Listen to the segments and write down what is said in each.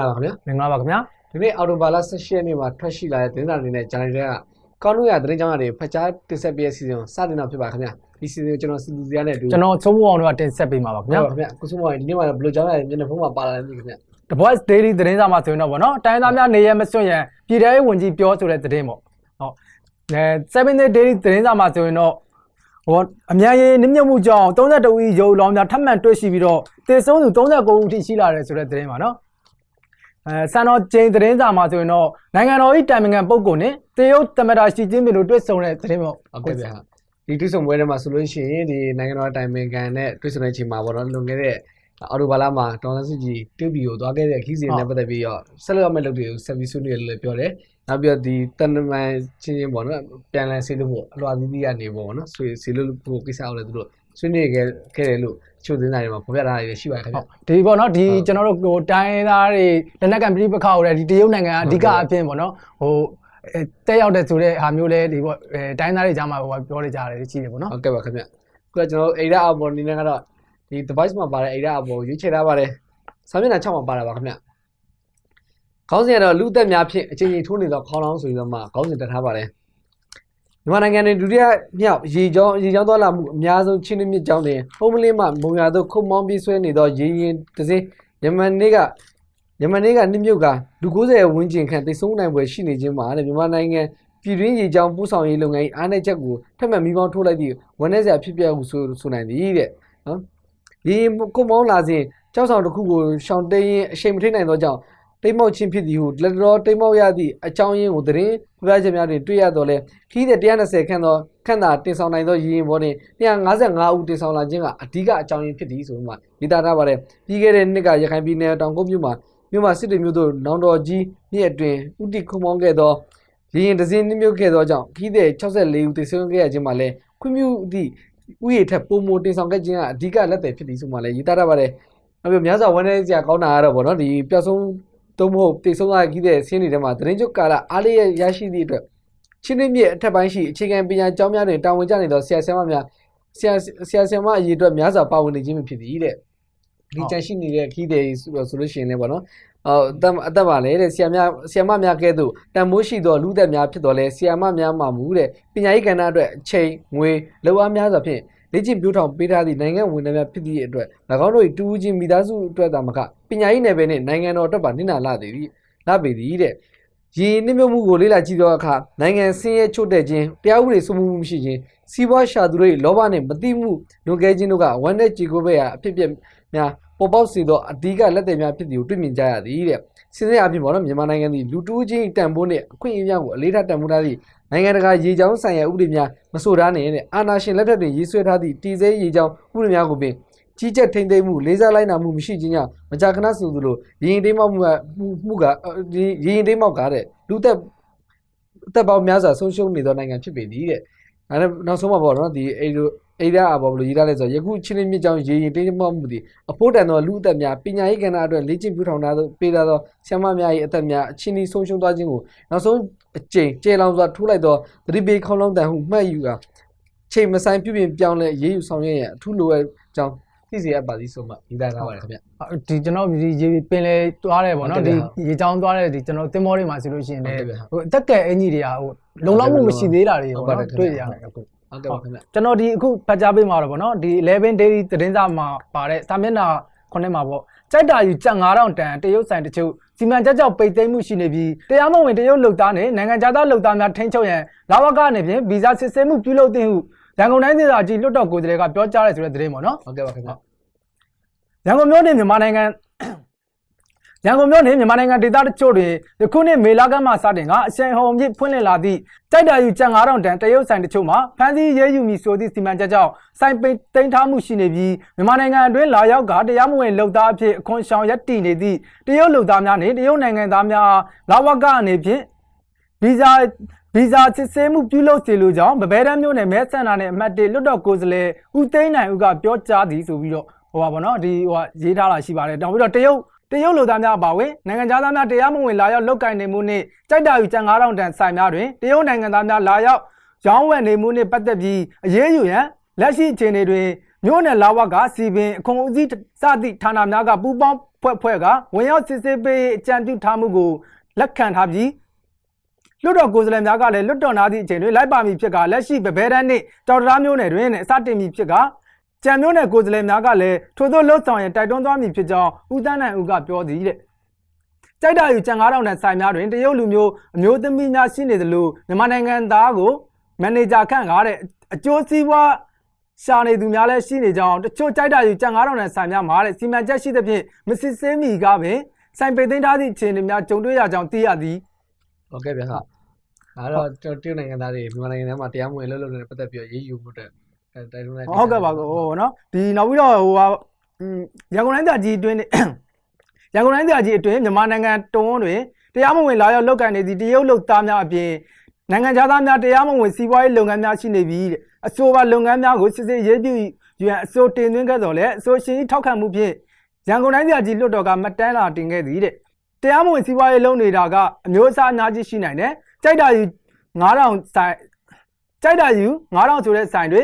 င်္ဂလာပါခင်ဗျာမင်္ဂလာပါခင်ဗျာဒီနေ့အော်တိုဘာလ18ရက်နေ့မှာထွက်ရှိလာတဲ့သတင်းစာတွေနဲ့ဂျာနယ်တွေကကောင်းလို့ရသတင်းကြောင်းတွေဖတ်ကြားတင်ဆက်ပေးတဲ့စီစဉ်ကိုစတင်တော့ဖြစ်ပါခင်ဗျာဒီစီစဉ်ကိုကျွန်တော်စီစီရနဲ့အတူကျွန်တော်သုံးဖို့အောင်တော့တင်ဆက်ပေးမှာပါခင်ဗျာဟုတ်ပါခင်ဗျာကုစုမောင်ဒီနေ့မှာဘယ်လိုကြောင်းရမျက်နှာဖုံးမှာပါလာတယ်ခင်ဗျာ The Voice Daily သတင်းစာမှာဆိုရင်တော့ဗောနော်တိုင်းသားများနေရမစွန့်ရန်ပြည်ထောင်ဝင်ကြီးပြောဆိုတဲ့သတင်းပေါ့ဟုတ်အဲ7 day daily သတင်းစာမှာဆိုရင်တော့ဟောအများကြီးနစ်မြုပ်မှုကြောင့်32ဦးရုပ်လောင်းများထပ်မံတွေ့ရှိပြီးတော့တေဆုံးသူ39ဦးထိရှိလာတယ်ဆိုတဲ့သတင်းပါနော် အဲစံတော်ကျင်းသတင်းစာမှာဆိုရင်တော့နိုင်ငံတော်၏တိုင်ပင်ခံပုဂ္ဂိုလ်နဲ့တေယုတ်တမတာရှိချင်းမျိုးတို့တွေ့ဆုံတဲ့သတင်းပေါ့ဟုတ်ကဲ့ဗျာဒီတွေ့ဆုံပွဲထဲမှာဆိုလို့ရှိရင်ဒီနိုင်ငံတော်တိုင်ပင်ခံနဲ့တွေ့ဆုံတဲ့အချိန်မှာပေါ့နော်လွန်ခဲ့တဲ့အော်တိုဘာလမှာဒေါ်လာစုကြည်တူဘီကိုသွားခဲ့တဲ့ခီးစဉ်နဲ့ပတ်သက်ပြီးတော့ဆက်လက်ရမယ့်လုပ်တွေကိုဆက်ပြီးဆွေးနွေးရလို့လည်းပြောတယ်နောက်ပြီးတော့ဒီတန်တမန်ချင်းချင်းပေါ့နော်ပြန်လည်ဆေးလို့ပေါ့အလွာသီးသီးကနေပေါ့နော်ဆွေဆေးလို့ဖို့ကိစ္စအောင်လည်းသူတို့ ဆွေးနွေးခဲ့ခဲ့တယ်လို့ချို့သတင်းစာတွေမှာဖော်ပြထားတာတွေရှိပါတယ်ခင်ဗျဟုတ်ဒီပေါ့နော်ဒီဟုတ်ကျွန်တော်တို့ဟိုတိုင်းသားတွေလက်နက်ကံပြိပခါကိုလည်းဒီတရုတ်နိုင်ငံကအဓိကအဖြစ်ပေါ့နော်ဟိုအဲတက်ရောက်တဲ့ဆိုတဲ့ဟာမျိုးလဲဒီပေါ့အဲတိုင်းသားတွေကြားမှာဟိုပြောနေကြတယ်ရှိတယ်ပေါ့နော်ဟုတ်ကဲ့ပါခင်ဗျခုကကျွန်တော်တို့အိဒါအပေါ်နေနေကတော့ဒီ device မှာပါတဲ့အိဒါအပေါ်ရွေးချယ်ထားပါတယ်စာမျက်နှာ6မှာပါတာပါခင်ဗျခေါင်းစဉ်ကတော့လူသက်များဖြင့်အချိန်ကြီးထိုးနေသောခေါင်းလောင်းဆိုပြီးတော့မှခေါင်းစဉ်တက်ထားပါတယ် မြန်မာနိုင်ငံတွင်ဒုတိယမြောက်ရေကြောင်းရေကြောင်းသွားလာမှုအများဆုံးချင်းနှမြစ်ကြောင်းတွင်ပုံမလင်းမှမုံရသို့ခုံမောင်းပြေးဆွဲနေသောရေရင်တစ်စင်းယမန်နေ့ကယမန်နေ့ကနှမြုပ်ကလူ90ဝန်းကျင်ခန့်တိတ်ဆုံးနိုင်ပွဲရှိနေခြင်းမှာတဲ့မြန်မာနိုင်ငံပြည်တွင်းရေကြောင်းပို့ဆောင်ရေးလုပ်ငန်း၏အားနည်းချက်ကိုထပ်မံမိပေါင်းထိုးလိုက်သည့်ဝန်내စရာဖြစ်ပျက်ဟုဆိုဆိုနိုင်သည်တဲ့နော်ရေရင်ခုံမောင်းလာစဉ်ကြောက်ဆောင်တစ်ခုကိုရှောင်တိန်ရင်အချိန်မထိန်နိုင်သောကြောင့် တိမ်မောက်ချင်းဖြစ်သည်ဟုလက်တော်တိမ်မောက်ရသည့်အကြောင်းရင်းကိုသတင်းပြပြချက်များတွင်တွေ့ရတော့လဲခီးတဲ့120ခန့်သောခန့်သာတင်ဆောင်နိုင်သောရည်ရင်ဘောတွင်155ဦးတင်ဆောင်လာခြင်းကအဓိကအကြောင်းရင်းဖြစ်သည်ဆိုမှရေးသားထားပါတယ်ပြီးခဲ့တဲ့နှစ်ကရခိုင်ပြည်နယ်တောင်ကုတ်မြို့မှာမြို့မှာစစ်တွေမြို့သို့နောင်တော်ကြီးမြစ်အတွင်ဥတီခုံမောင်းခဲ့သောရည်ရင်တစ်စင်းနှမြုပ်ခဲ့သောကြောင့်ခီးတဲ့64ဦးတင်ဆောင်ခဲ့ရခြင်းမှာလဲခွင့်ပြုသည့်ဥယေထက်ပုံမတင်ဆောင်ခဲ့ခြင်းကအဓိကလက်သည်ဖြစ်သည်ဆိုမှလဲရေးသားထားပါတယ်နောက်ပြီးများစွာဝန်내စရာကောင်းတာကတော့ဗောနော်ဒီပျောက်ဆုံး သို့မဟုတ်တိတ်ဆုံးသွားခဲ့တဲ့ဆင်းတွေထဲမှာသတင်းချုပ်ကာလအားလေးရရရှိသည့်အတွက်ချင်းနှင်းမြစ်အထက်ပိုင်းရှိအခြေခံပညာကျောင်းများတွင်တာဝန်ကျနေသောဆရာဆရာမများဆရာဆရာဆရာမအရေးအတွက်များစွာပါဝင်နေခြင်းဖြစ်သည်တဲ့ဒီတန်ရှိနေတဲ့ခီးတွေဆိုဆိုလို့ရှိရင်လည်းပေါ့နော်အော်အသက်အသက်ပါလေတဲ့ဆရာများဆရာမများကဲ့သို့တန်မိုးရှိသောလူသက်များဖြစ်တော်လဲဆရာမများမှမူတဲ့ပညာရေးကဏ္ဍအတွက်အချိန်ငွေလောက်အားများစွာဖြင့် လေ့ကျင့်ပြိုးထောင်ပေးထားသည့်နိုင်ငံဝန်ထမ်းများဖြစ်သည့်အတွက်၎င်းတို့၏တူဦးချင်းမိသားစုအတွက်သာမကပညာရေးနယ်ပယ်နှင့်နိုင်ငံတော်အတွက်ပါနစ်နာလာသည်လာပေသည်တဲ့ရင်းနှိမ့်မြုပ်မှုကိုလေ့လာကြည့်သောအခါနိုင်ငံဆင်းရဲချို့တဲ့ခြင်းတရားဥပဒေစိုးမိုးမှုမရှိခြင်းစီးပွားရှာသူတို့၏လောဘနှင့်မတိမှုလွန်ကဲခြင်းတို့ကဝမ်းနဲ့ကြေကိုပဲရာအဖြစ်ပြက်များ ပေါ်ပေါက်စေသောအဓိကလက်သည်များဖြစ်သည်ကိုတွေ့မြင်ကြရသည်တဲ့စဉ်းစားအဖြစ်ပေါ့နော်မြန်မာနိုင်ငံသည်လူတူးချင်းတန်ဖိုးနှင့်အခွင့်အရေးများကိုအလေးထားတန်ဖိုးထားသည့်နိုင်ငံတကာရေကြောင်းဆိုင်ရာဥပဒေများမဆိုထားနဲ့တဲ့အာဏာရှင်လက်ထက်တွင်ရေးဆွဲထားသည့်တည်ဆဲရေကြောင်းဥပဒေများကိုပင်ကြီးကြပ်ထိမ့်သိမ်းမှုလေးစားလိုက်နာမှုမရှိခြင်းကြောင့်မကြာခဏဆိုသလိုရရင်တိမ်မောက်မှုကမှုမှုကဒီရရင်တိမ်မောက်ကတဲ့လူသက်အသက်ပေါင်းများစွာဆုံးရှုံးနေသောနိုင်ငံဖြစ်ပေသည်တဲ့အဲဒါနောက်ဆုံးမှာပေါ့နော်ဒီအေဒို အေဒါအဘောဘလို့ရေးထားလဲဆိုတော့ယခုချင်းချင်းမြစ်ကြောင်းရေရင်တိမ်မောက်မှုသည်အဖို့တန်သောလူအသက်များပညာရေးကဏ္ဍအတွက်လေ့ကျင့်ပြုထောင်ထားသောပေးထားသောဆရာမများ၏အသက်များအချင်းဤဆုံးရှုံးသွားခြင်းကိုနောက်ဆုံးအကျိန်ကျေလောင်စွာထိုးလိုက်သောသတိပေးခေါင်းလုံးတန်ဟုမှတ်ယူကာချိန်မဆိုင်ပြုပြင်ပြောင်းလဲရေးယူဆောင်ရွက်ရန်အထူးလိုအပ်ကြောင်းသိစေရပါသည်ဆိုမှရေးသားထားပါတယ်ခင်ဗျဒီကျွန်တော်ဒီရေပင်လေသွားတယ်ပေါ့ဟုတ်နော်ကဲ့ဒီဗျာရေချောင်းသွားတဲ့ဒီကျွန်တော်တင်မောတွေမှာဆိုလို့ရှိရင်ဟုတ်လည်းကဲ့ဗျာဟိုအသက်ကဲအင်ကြီးတွေကဟိုလုံလောက်မှုမရှိသေးတာတွေဟုတ်ပေါ့ပါတယ်နော်ခင်ဗျတွေ့ရတယ်အခု ဟုတ်ကဲ့ပါခင်ဗျကျွန်တော်ဒီအခုဖတ်ကြားပေးမှာတော့ဗောနော်ဒီ11 daily သတင်းစာမှာပါတဲ့စာမျက်နှာခုနှစ်မှာပေါ့ကြိုက်တာယူကြက်9000တန်တရုတ်ဆိုင်တချို့စီမံချက်ကြောင့်ပိတ်သိမ်းမှုရှိနေပြီးတရားမဝင်တရုတ်လုပ်သားနဲ့နိုင်ငံခြားသားလုပ်သားများထိန်းချုပ်ရန်လာဝကအနေဖြင့်ဗီဇာစစ်ဆေးမှုပြုလုပ်တဲ့ဟုရန်ကုန်တိုင်းဒေသကြီးလွှတ်တော်ကိုယ်စားလှယ်ကပြောကြားတယ်ဆိုတဲ့သတင်းပေါ့နော်ဟုတ်ကဲ့ပါခင်ဗျရန်ကုန်မြို့နယ်မြန်မာနိုင်ငံ ရန်ကုန်မြို့နယ်မြန်မာနိုင်ငံဒေသတချို့တွင်ယခုနှစ်မေလကမှစတင်ကအရှိန်ဟုန်မြင့်ဖွင့်လှစ်လာသည့်တိုက်တာယူကြက်9000တန်တရုတ်ဆိုင်တချို့မှာဖမ်းဆီးရဲယူမည်ဆိုသည့်စီမံချက်ကြောင့်စိုင်ပိတ်သိမ်းထားမှုရှိနေပြီးမြန်မာနိုင်ငံအတွင်းလာရောက်ကတရားမဝင်လုပ်သားအဖြစ်အခွန်ရှောင်ရက်တည်နေသည့်တရုတ်လုပ်သားများနှင့်တရုတ်နိုင်ငံသားများအားလာဝကအနေဖြင့်ဗီဇာဗီဇာစစ်ဆေးမှုပြုလုပ်စေလိုကြောင်းဗဘဲတန်းမြို့နယ်မဲဆန္ဒနယ်အမှတ်1လွတ်တော်ကိုယ်စားလှယ်ဦးသိန်းနိုင်ဦးကပြောကြားသည်ဆိုပြီးတော့ဟိုပါဗောနော်ဒီဟိုကရေးထားတာရှိပါတယ်တောင်ပြီးတော့တရုတ် တရုတ်လူသားများအပါဝင်နိုင်ငံခြားသားများတရားမဝင်လာရောက်လုတ်ကင်နေမှုနှင့်ကြိုက်တာယူကျန်9000တန်ဆိုင်များတွင်တရုတ်နိုင်ငံသားများလာရောက်ရောင်းဝယ်နေမှုနှင့်ပတ်သက်ပြီးအရေးယူရန်လက်ရှိအခြေအနေတွင်မြို့နယ်လာဝကစီပင်အခွန်ဦးစီးစသည့်ဌာနများကပူးပေါင်းဖွဲ့ဖွဲ့ကဝင်ရောက်စစ်ဆေးပေးအကြံပြုထားမှုကိုလက်ခံထားပြီးလွတ်တော်ကိုယ်စားလှယ်များကလည်းလွတ်တော်နာသည့်အချိန်တွင်လိုက်ပါမည်ဖြစ်ကလက်ရှိဗဘဲတန်းနှင့်တော်တရာမျိုးနယ်တွင်အစတင်မည်ဖြစ်က ကြံမျိုးနယ်ကိုယ်စားလှယ်များကလည်းထို့သောလှုပ်ဆောင်ရင်တိုက်တွန်းသွားမည်ဖြစ်ကြောင်းဦးသန်းနိုင်ဦးကပြောသည်တဲ့ကြိုက်တာယူကြံ9000တန်ဆိုင်များတွင်တရုတ်လူမျိုးအမျိုးသမီးများရှိနေသလိုမြန်မာနိုင်ငံသားကိုမန်နေဂျာခန့်ကားတဲ့အကျိုးစီးပွားရှာနေသူများလည်းရှိနေကြအောင်တချို့ကြိုက်တာယူကြံ9000တန်ဆိုင်များမှာတဲ့စီမံချက်ရှိသဖြင့်မစစ်ဆေးမီကပင်ဆိုင်ပေသိမ်းထားသည့်အခြေအနေများကြုံတွေ့ရကြောင်းသိရသည်ဟုတ်ကဲ့ဗျဟုတ်ဒါတော့ကျွန်တော်တရုတ်နိုင်ငံသားတွေမြန်မာနိုင်ငံထဲမှာတရားမဝင်လှုပ်လှုပ်နေတဲ့ပတ်သက်ပြီးရေးယူမှုတဲ့အဲ တိုက်တွန်းလိုက်ဟုတ်ကဲ့ပါဟိုနော်ဒီနောက်ပြီးတော့ဟိုဟာอืมရန်ကုန်တိုင်းသားကြီးအတွင်းရန်ကုန်တိုင်းသားကြီးအတွင်းမြန်မာနိုင်ငံတုံးတွင်တရားမဝင်လာရောက်လုပ်ကိုင်နေသည့်တရုတ်လုပ်သားများအပြင်နိုင်ငံခြားသားများတရားမဝင်စီးပွားရေးလုပ်ငန်းများရှိနေပြီးတဲ့အဆိုပါလုပ်ငန်းများကိုစစ်စစ်ရေးပြုယူရန်အဆိုတင်သွင်းခဲ့တော်လဲအဆိုရှင်၏ထောက်ခံမှုဖြင့်ရန်ကုန်တိုင်းသားကြီးလွှတ်တော်ကမှတ်တမ်းလာတင်ခဲ့သည်တဲ့တရားမဝင်စီးပွားရေးလုပ်နေတာကအမျိုးအစားအများကြီးရှိနိုင်တယ်ကြိုက်တာယူ9000ဆိုင်ကြိုက်တာယူ9000ဆိုတဲ့ဆိုင်တွေ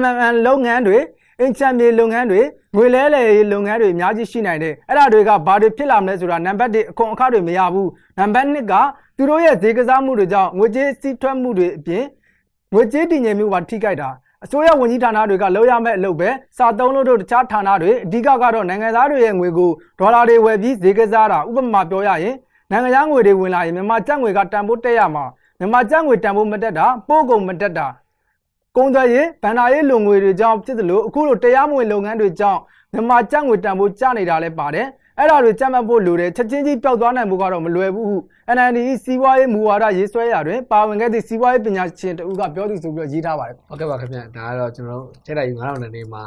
MMN လုပ်ငန်းတွေအင်ချန်မြေလုပ်ငန်းတွေငွေလဲလှယ်ရေးလုပ်ငန်းတွေအများကြီးရှိနိုင်တယ်အဲ့ဒါတွေကဘာတွေဖြစ်လာမလဲဆိုတာနံပါတ်1အခွန်အခတွေမရဘူးနံပါတ်2ကသူတို့ရဲ့ဈေးကစားမှုတွေကြောင့်ငွေကြေးစီးထွက်မှုတွေအပြင်ငွေကြေးတည်ငြိမ်မှုပါထိခိုက်တာအစိုးရဝန်ကြီးဌာနတွေကလောက်ရမဲ့အလုပ်ပဲစာသုံးလို့တို့တခြားဌာနတွေအဓိကကတော့နိုင်ငံသားတွေရဲ့ငွေကိုဒေါ်လာတွေဝယ်ပြီးဈေးကစားတာဥပမာပြောရရင်နိုင်ငံခြားငွေတွေဝင်လာရင်မြန်မာကျပ်ငွေကတန်ဖိုးတက်ရမှာမြန်မာကျပ်ငွေတန်ဖိုးမတက်တာပို့ကုန်မတက်တာ ကုန်သွယ်ရေးဗန္ဒာရေးလုံငွေတွေကြောင့်ဖြစ်သလိုအခုလိုတရားမဝင်လုပ်ငန်းတွေကြောင့်မြန်မာကျပ်ငွေတန်ဖိုးကျနေတာလည်းပါတယ်အဲ့ဒါတွေကြက်မှတ်ဖို့လိုတယ်ချက်ချင်းကြီးပျောက်သွားနိုင်မှုကတော့မလွယ်ဘူးဟု NND စီးပွားရေးမူဝါဒရေးဆွဲရာတွင်ပါဝင်ခဲ့သည့်စီးပွားရေးပညာရှင်တဦးကပြောသူဆိုပြီးတော့ရေးထားပါတယ်ဟုတ်ကဲ့ပါခင်ဗျဒါကတော့ကျွန်တော်တို့ချက်တိုက်ယူ9000နဲ့နေမှာ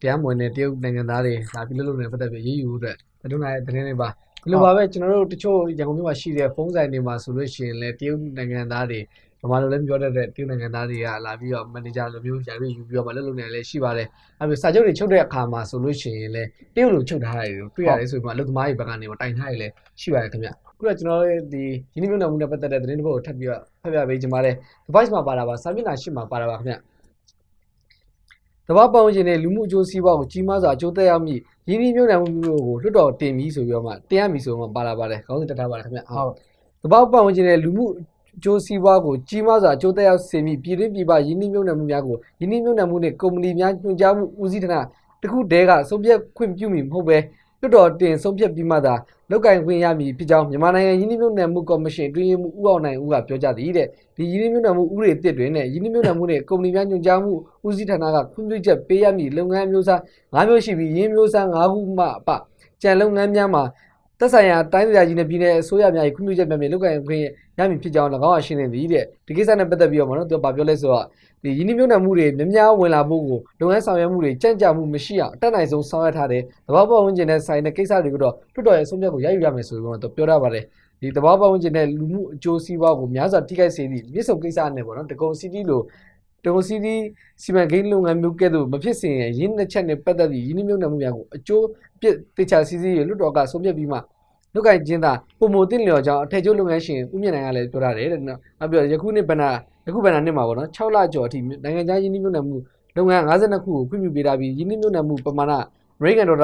တရားမဝင်တဲ့တရုတ်နိုင်ငံသားတွေလာပြီးလှုပ်လှုပ်နေတဲ့ပတ်သက်ပြီးရေးယူအတွက်တထုံနိုင်တဲ့သတင်းတွေပါဒီလိုပါပဲကျွန်တော်တို့တချို့ရန်ကုန်မြို့မှာရှိတဲ့ဖုန်းဆိုင်တွေမှာဆိုလို့ရှိရင်လည်းတရုတ်နိုင်ငံသားတွေ ဗမာလိုလည်းပြောတတ်တဲ့တရုတ်နိုင်ငံသားတွေကလာပြီးတော့မန်နေဂျာလိုမျိုးယာပြီးယူပြီးတော့မလှုပ်လှုပ်နေလည်းရှိပါတယ်အဲပြီးစာချုပ်တွေချုပ်တဲ့အခါမှာဆိုလို့ရှိရင်လည်းတရုတ်လိုချုပ်ထားတာတွေတွေ့ရတယ်ဆိုပြီးမှအလုပ်သမားတွေဘက်ကနေတိုင်ထားရလည်းရှိပါတယ်ခင်ဗျခုတော့ကျွန်တော်တို့ဒီယင်းနှိမ့်နှံမှုနဲ့ပတ်သက်တဲ့သတင်းတစ်ပုဒ်ကိုထပ်ပြီးတော့ဖတ်ပြပေးချင်ပါတယ် device မှာပါတာပါစာမျက်နှာရှစ်မှာပါတာပါခင်ဗျတဘာပတ်ဝန်းကျင်နဲ့လူမှုအကျိုးစီးပွားကိုကြီးမားစွာအကျိုးသက်ရောက်မိရင်းနှီးမြှုပ်နှံမှုမျိုးကိုလွတ်တော်တင်ပြီးဆိုပြီးတော့မှတင်ရမည်ဆိုတော့မှပါလာပါတယ်ခေါင်းစဉ်တက်ထားပါတယ်ခင်ဗျဟုတ်တဘာပတ်ဝန်းကျင်နဲ့လူမှုအ ကျိုးစီးပွားကိုကြီးမားစွာအကျိုးသက်ရောက်စေမိပြည်တွင်းပြည်ပရင်းနှီးမြှုပ်နှံမှုများကိုရင်းနှီးမြှုပ်နှံမှုနဲ့ကုမ္ပဏီများညွှန်ကြားမှုဦးစီးဌာနတစ်ခုတည်းကဆုံးဖြတ်ခွင့်ပြုမည်မဟုတ်ဘဲလွတ်တော်တင်ဆုံးဖြတ်ပြီးမှသာလောက်ကင်ခွင့်ရမည်ဖြစ်ကြောင်းမြန်မာနိုင်ငံရင်းနှီးမြှုပ်နှံမှုကော်မရှင်အတွင်းရေးမှူးဦးအောင်နိုင်ဦးကပြောကြားသည်တဲ့ဒီရင်းနှီးမြှုပ်နှံမှုဥပဒေအသစ်တွင်နဲ့ရင်းနှီးမြှုပ်နှံမှုနဲ့ကုမ္ပဏီများညွှန်ကြားမှုဦးစီးဌာနကခွင့်ပြုချက်ပေးရမည့်လုပ်ငန်းမျိုးစား၅မျိုးရှိပြီးရင်းမျိုးစား၅ခုမှအပကြံလုပ်ငန်းများမှာ သက်ဆိုင်ရာတိုင်းဒေသကြီးနဲ့ပြည်내အစိုးရများ၏ခွင့်ပြုချက်များဖြင့်လုပ်ကိုင်ခွင့်ရမည်ဖြစ်ကြောင်း၎င်းအားရှင်းနေသည်တဲ့ဒီကိစ္စနဲ့ပတ်သက်ပြီးတော့မနော်သူကဘာပြောလဲဆိုတော့ဒီရင်းနှီးမြှုပ်နှံမှုတွေများများဝင်လာဖို့ကိုလုပ်ငန်းဆောင်ရွက်မှုတွေကြံ့ကြာမှုမရှိအောင်အတက်နိုင်ဆုံးဆောင်ရွက်ထားတယ်။တဘာပတ်ဝန်းကျင်နဲ့ဆိုင်တဲ့ကိစ္စတွေကိုတော့လွတ်တော်ရဲ့အဆုံးဖြတ်ကိုရယူရမယ်ဆိုပြီးတော့သူပြောထားပါတယ်။ဒီတဘာပတ်ဝန်းကျင်နဲ့လူမှုအကျိုးစီးပွားကိုများစွာထိခိုက်စေသည့်မြစ်ဆုံကိစ္စနဲ့ပေါ့နော်တကုံစီတီလို တကုံစီတီစီမံကိန်းလုပ်ငန်းမျိုးကဲ့သို့မဖြစ်စေရင်ရင်းနှစ်ချက်နဲ့ပတ်သက်ပြီးရင်းနှီးမြှုပ်နှံမှုများကိုအကျိုးပြစ်တေချာစီစီရလွတ်တော်ကဆုံးဖြတ်ပြီးမှလုတ်ကင်ချင်းသာပုံမတင်လျော်ကြောင်းအထက်ကျိုးလုပ်ငန်းရှင်ဦးမြင့်နိုင်ကလည်းပြောထားတယ်တဲ့နော်။နောက်ပြီးတော့ယခုနှစ်ဘဏ္ဍာယခုဘဏ္ဍာနှစ်မှာပေါ့နော်6လကျော်အထိနိုင်ငံခြားယင်းနှိမ့်မြုပ်နှံမှုလုပ်ငန်း52ခုကိုခွင့်ပြုပေးထားပြီးယင်းနှိမ့်မြုပ်နှံမှုပမာဏအမေရိကန်ဒေါ်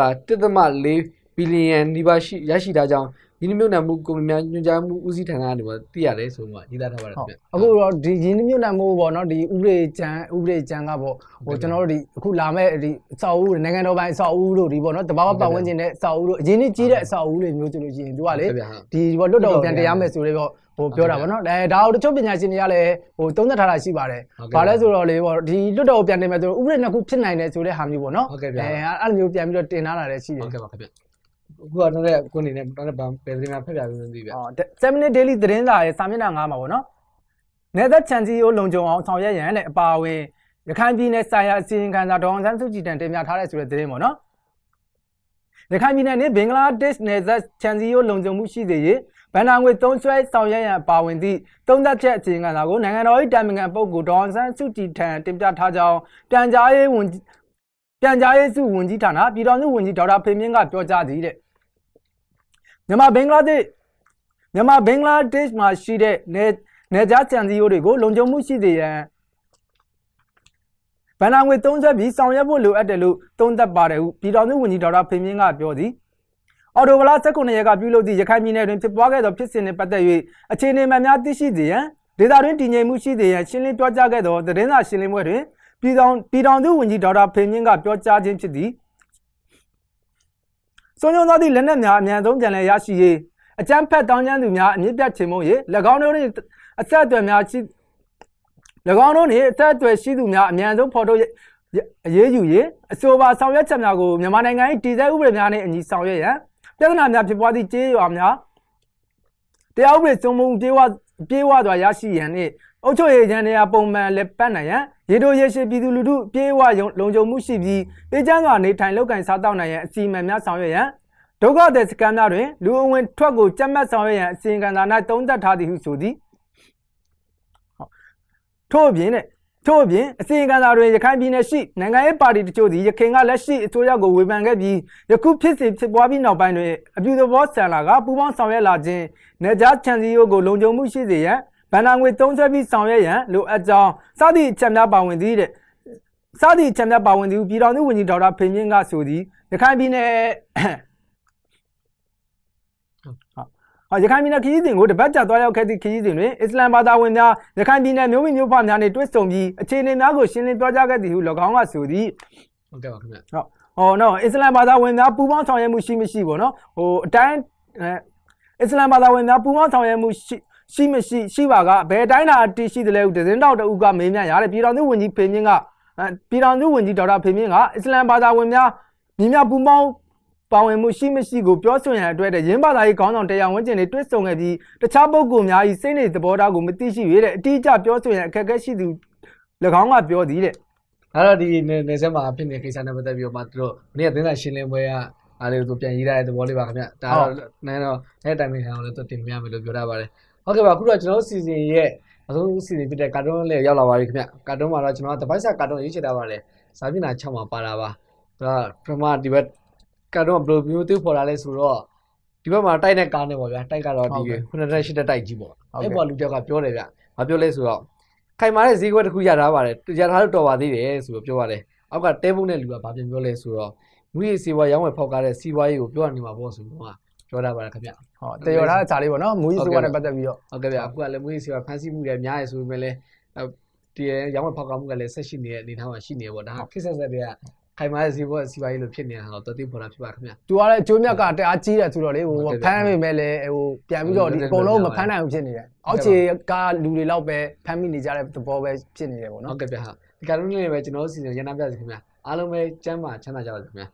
လာ1.4ဘီလီယံနီးပါးရှိရရှိထားကြောင်းယင်းနှိမ့်မြုပ်နှံမှုကုမ္ပဏီများညွှန်ကြားမှုဦးစီးဌာနကနေပေါ့သိရတယ်ဆိုမှရေးသားထားပါတယ်ဟုတ်ခင်ဗျအခုတော့ဒီရင်းနှီးမြှုပ်နှံမှုပေါ့နော်ဒီဥပဒေကြမ်းဥပဒေကြမ်းကပေါ့ဟိုကျွန်တော်တို့ဒီအခုလာမဲ့ဒီအဆောက်အဦတွေနိုင်ငံတော်ပိုင်းအဆောက်အဦတို့ဒီပေါ့နော်တဘာဝပတ်ဝန်းကျင်တဲ့အဆောက်အဦတို့အရင်ကြီးကြီးတဲ့အဆောက်အဦတွေမျိုးဆိုလို့ရှိရင်သူကလေဟုတ်ဗျာဟုတ်ဒီဘောလွတ်တော်ကိုပြန်တရားမယ်ဆိုလေပေါ့ဟိုပြောတာဗောနော်အဲဒါကိုတချို့ပညာရှင်တွေကလည်းဟိုသုံးသပ်ထားတာရှိပါတယ်ဟုတ်ကဲ့ဘာလဲဆိုတော့လေပေါ့ဒီလွတ်တော်ကိုပြန်တင်မယ်ဆိုတော့ဥပဒေနှစ်ခုဖြစ်နိုင်တယ်ဆိုတဲ့ဟာမျိုးပေါ့နော်ဟုတ်ကဲ့ဗျာအဲအဲ့လိုမျိုးပြန်ပြီးတော့တင်ထားတာလည်းရှိတယ်ဟုတ်ကဲ့ပါခင်ဗျ အခုကတော့လည်းကိုနေနဲ့တော့လည်းဗန်ပဲသတင်းများဖတ်ပြပေးလို့သိဗျဟော7 minute daily သတင်းစာရဲ့စာမျက်နှာ9မှာပေါ့နော်နေသက်ချန်စီယိုလုံခြုံအောင်ဆောင်ရွက်ရန်တဲ့အပါအဝင်ရခိုင်ပြည်နယ်ဆိုင်ရာအစီရင်ခံစာဒေါအောင်ဆန်းစုကြည်တန်တင်ပြထားတဲ့ဆိုတဲ့သတင်းပေါ့နော်ရခိုင်ပြည်နယ်နဲ့ဘင်္ဂလားဒေ့ရှ်နယ်သက်ချန်စီယိုလုံခြုံမှုရှိစေရေးဗန်နာငွေသုံးဆွဲဆောင်ရွက်ရန်ပါဝင်သည့်သုံးသက်ချက်အစီရင်ခံစာကိုနိုင်ငံတော်၏တာမန်ခံပုဂ္ဂိုလ်ဒေါအောင်ဆန်းစုကြည်ထံတင်ပြထားကြောင်းပြန်ကြားရေးဝန်ကြီးပြန်ကြားရေးစုဝန်ကြီးဌာနပြည်တော်စုဝန်ကြီးဒေါက်တာဖေမြင့်ကပြောကြားသည်တဲ့ မြန်မာဘင်္ဂလားဒေ့ရှ်မြန်မာဘင်္ဂလားဒေ့ရှ်မှာရှိတဲ့နေနေကြားကြံစည်ရိုးတွေကိုလုံခြုံမှုရှိစေရန်ဗန်နာငွေသုံးဆက်ပြီးဆောင်ရွက်ဖို့လိုအပ်တယ်လို့သုံးသပ်ပါတယ်ဟုပြည်တော်စုဝန်ကြီးဒေါက်တာဖေမြင့်ကပြောသည်အော်တိုဘလာ19ရက်ကပြုလုပ်သည့်ရခိုင်ပြည်နယ်တွင်ဖြစ်ပွားခဲ့သောဖြစ်စဉ်နှင့်ပတ်သက်၍အခြေအနေမှန်များသိရှိစေရန်ဒေသတွင်းတည်ငြိမ်မှုရှိစေရန်ရှင်းလင်းပြောကြားခဲ့သောသတင်းစာရှင်းလင်းပွဲတွင်ပြည်တော်ပြည်တော်စုဝန်ကြီးဒေါက်တာဖေမြင့်ကပြောကြားခြင်းဖြစ်သည် ဆုံးရှုံးသောသည့်လက်နက်များအမြန်ဆုံးပြန်လည်ရရှိရေးအကြမ်းဖက်တောင်းကျမ်းသူများအမြင့်ပြတ်ချေမှုန်းရေး၎င်းတို့နှင့်အဆက်အသွယ်များရှိ၎င်းတို့နှင့်အဆက်အသွယ်ရှိသူများအမြန်ဆုံးဖော်ထုတ်ရေးအရေးယူရေးအဆိုပါဆောင်ရွက်ချက်များကိုမြန်မာနိုင်ငံ၏တည်ဆဲဥပဒေများနှင့်အညီဆောင်ရွက်ရန်ပြဿနာများဖြစ်ပွားသည့်ကျေးရွာများတရားဥပဒေစိုးမိုးမှုပြေဝ ပြေဝစွာရရှိရန်နှင့်အုပ်ချုပ်ရေးရန်နေရာပုံမှန်လက်ပတ်နိုင်ရန်ရေတိုရေရှည်ပြည်သူလူထုပြေဝယုံလုံခြုံမှုရှိပြီးအေးချမ်းစွာနေထိုင်လုပ်ကိုင်စားတောက်နိုင်ရန်အစီအမံများဆောင်ရွက်ရန်ဒုက္ခသည်စကန်များတွင်လူအဝင်ထွက်ကိုကြက်မှတ်ဆောင်ရွက်ရန်အစီအကံသာ၌တုံးသက်ထားသည်ဟုဆိုသည်ဟုတ်ထို့အပြင်နဲ့ ထို့အပြင်အစီအကံသာတွင်ရခိုင်ပြည်နယ်ရှိနိုင်ငံရေးပါတီတချို့သည်ရခိုင်ကလက်ရှိအစိုးရကိုဝေဖန်ခဲ့ပြီးယခုဖြစ်စဉ်ဖြစ်ပွားပြီးနောက်ပိုင်းတွင်အပြူသဘောဆန်လာကပူးပေါင်းဆောင်ရွက်လာခြင်းနေကြားချန်စီယိုကိုလုံခြုံမှုရှိစေရန်ဗန္နာငွေသုံးဆွဲပြီးဆောင်ရွက်ရန်လိုအပ်ကြောင်းစသည့်အချက်များပါဝင်သည်တဲ့စသည့်အချက်များပါဝင်သူပြည်တော်စုဝန်ကြီးဒေါက်တာဖေမြင့်ကဆိုသည်ရခိုင်ပြည်နယ် ဟာ ရခိုင်ပြည်နယ်ခရီးစဉ်ကိုတပတ်ကြာသွားရောက်ခဲ့သည့်ခရီးစဉ်တွင်အစ္စလမ်ဘာသာဝင်များရခိုင်ပြည်နယ်မျိုးမိမျိုးဖများနှင့်တွေ့ဆုံပြီးအခြေအနေများကိုရှင်းလင်းပြောကြားခဲ့သည်ဟု၎င်းကဆိုသည်ဟုတ်ကဲ့ပါခင်ဗျဟုတ်ဟောနော်အစ္စလမ်ဘာသာဝင်များပူးပေါင်းဆောင်ရွက်မှုရှိမရှိပေါ့နော်ဟိုအတိုင်းအဲအစ္စလမ်ဘာသာဝင်များပူးပေါင်းဆောင်ရွက်မှုရှိရှိမရှိရှိပါကဘယ်အတိုင်းလာတည်ရှိတယ်လဲဟုသတင်းတောက်တအုပ်ကမေးမြန်းရတယ်ပြည်တော်စုဝန်ကြီးဖေမြင့်ကအဲပြည်တော်စုဝန်ကြီးဒေါက်တာဖေမြင့်ကအစ္စလမ်ဘာသာဝင်များမြင်းများပူးပေါင်း ပါဝင်မှုရှိမရှိကိုပြောဆိုရန်အတွက်တဲ့ရင်းဘာသာရေးခေါင်းဆောင်တရားဝင်ကျင်တွေတွေ့ဆုံခဲ့ပြီးတခြားပုဂ္ဂိုလ်များဤစိတ်နေသဘောထားကိုမသိရှိရတဲ့အတိအကျပြောဆိုရန်အခက်အခဲရှိသူ၎င်းကပြောသည်တဲ့အဲ့တော့ဒီနေနေဆက်မှာဖြစ်နေတဲ့ကိစ္စနဲ့ပတ်သက်ပြီးတော့မှသူတို့မနေ့ကသတင်းစာရှင်းလင်းပွဲကအားလေးကိုသူပြန်ရေးထားတဲ့သဘောလေးပါခင်ဗျဒါတော့နိုင်တော့အဲ့တိုင်မင်အောင်လည်းသူတင်ပြရမယ်လို့ပြောထားပါတယ်ဟုတ်ကဲ့ပါအခုတော့ကျွန်တော်စီစဉ်ရဲ့အဆုံးစီစဉ်ဖြစ်တဲ့ကာတွန်းလေးရောက်လာပါပြီခင်ဗျကာတွန်းမှာတော့ကျွန်တော်ကတပိုက်စာကာတွန်းရေးချထားပါတယ်စာမျက်နှာ6မှာပါတာပါဒါပထမဒီဘက် ကာတွန်းဘယ်လိုမျိုးသိပေါ်လာလဲဆိုတော့ဒီဘက်မှာတိုက်တဲ့ကားနဲ့ပေါ့ဗျာတိုက်ကတော့ဒီခုနှစ်တက်ရှစ်တက်တိုက်ကြီးပေါ့အဲ့ပေါ်လူတယောက်ကပြောတယ်ဗျမပြောလဲဆိုတော့ခိုင်မာတဲ့ဈေးကွက်တစ်ခုရထားပါတယ်ရထားလို့တော်ပါသေးတယ်ဆိုပြီးပြောပါတယ်အောက်ကတဲပုံးတဲ့လူကဘာပြန်ပြောလဲဆိုတော့မူရည်စီဝါရောင်းဝယ်ဖောက်ကားတဲ့စီဝါရေးကိုပြောနေမှာပေါ့ဆိုတော့ပြောထားပါတယ်ခင်ဗျဟောတည်ရထားတဲ့ခြားလေးပေါ့နော်မူကြီးစုကနဲ့ပတ်သက်ပြီးတော့ဟုတ်ကဲ့ဗျအခုကလည်းမူရည်စီဝါဖန်ဆီးမှုတွေများရဆိုပေမဲ့လည်းဒီရောင်းဝယ်ဖောက်ကားမှုကလည်းဆက်ရှိနေတဲ့အနေအထားမှာရှိနေပေါ့ဒါခစ်ဆက်ဆက်တွေက ခိုင်မာတဲ့ဈေးကွက်စီဝါရေးလို့ဖြစ်နေတာတော့တော်တိပေါ်တာဖြစ်ပါခင်ဗျသူကလည်းအကျိုးမြတ်ကတအားကြီးတယ်ဆိုတော့လေဟိုဟုတ်ကဲ့ဖမ်းမိမဲ့လေဟိုပြန်ပြီးတော့ဒီဟုတ်ကဲ့အကုန်လုံးမဖမ်းနိုင်ဘူးဖြစ်နေတယ်အောက်ခြေကလူတွေလောက်ပဲဖမ်းမိနေကြတဲ့သဘောပဲဖြစ်နေတယ်ပေါ့ဟုနော်တ်ကဲ့ဗျဟာဒီကရုံးလေးပဲကျွန်တော်တို့စီစဉ်ရန်နာပြစီခင်ဗျအားလုံးပဲကျမ်းမာချမ်းသာကြပါစေခင်ဗျ